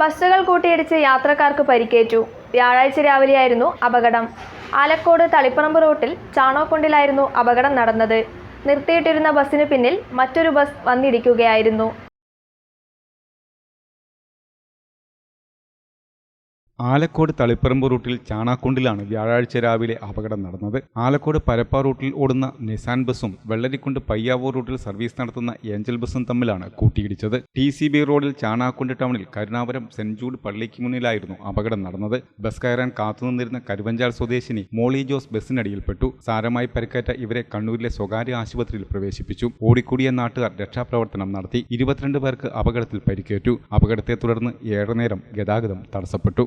ബസ്സുകൾ കൂട്ടിയിടിച്ച് യാത്രക്കാർക്ക് പരിക്കേറ്റു. വ്യാഴാഴ്ച രാവിലെയായിരുന്നു അപകടം. ആലക്കോട് തളിപ്പറമ്പ് റോട്ടിൽ ചാണോക്കുണ്ടിലായിരുന്നു അപകടം നടന്നത്. നിർത്തിയിട്ടിരുന്ന ബസ്സിന് പിന്നിൽ മറ്റൊരു ബസ് വന്നിടിക്കുകയായിരുന്നു. ആലക്കോട് തളിപ്പറമ്പ് റൂട്ടിൽ ചാണാക്കുണ്ടിലാണ് വ്യാഴാഴ്ച രാവിലെ അപകടം നടന്നത്. ആലക്കോട് പരപ്പ റൂട്ടിൽ ഓടുന്ന നിസാൻ ബസ്സും വെള്ളരിക്കുണ്ട് പയ്യാവൂർ റൂട്ടിൽ സർവീസ് നടത്തുന്ന ഏഞ്ചൽ ബസ്സും തമ്മിലാണ് കൂട്ടിയിടിച്ചത്. ടി സി ബി റോഡിൽ ചാണാക്കുണ്ട് ടൗണിൽ കരുണാപുരം സെന്റ് ജൂഡ് പള്ളിക്ക് മുന്നിലായിരുന്നു അപകടം നടന്നത്. ബസ് കയറാൻ കാത്തുനിന്നിരുന്ന കരുവഞ്ചാൽ സ്വദേശിനി മോളി ജോസ് ബസ്സിനടിയിൽപ്പെട്ടു. സാരമായി പരിക്കേറ്റ ഇവരെ കണ്ണൂരിലെ സ്വകാര്യ ആശുപത്രിയിൽ പ്രവേശിപ്പിച്ചു. ഓടിക്കൂടിയ നാട്ടുകാർ രക്ഷാപ്രവർത്തനം നടത്തി. ഇരുപത്തിരണ്ട് പേർക്ക് അപകടത്തിൽ പരിക്കേറ്റു. അപകടത്തെ തുടർന്ന് ഏറെ നേരം ഗതാഗതം തടസ്സപ്പെട്ടു.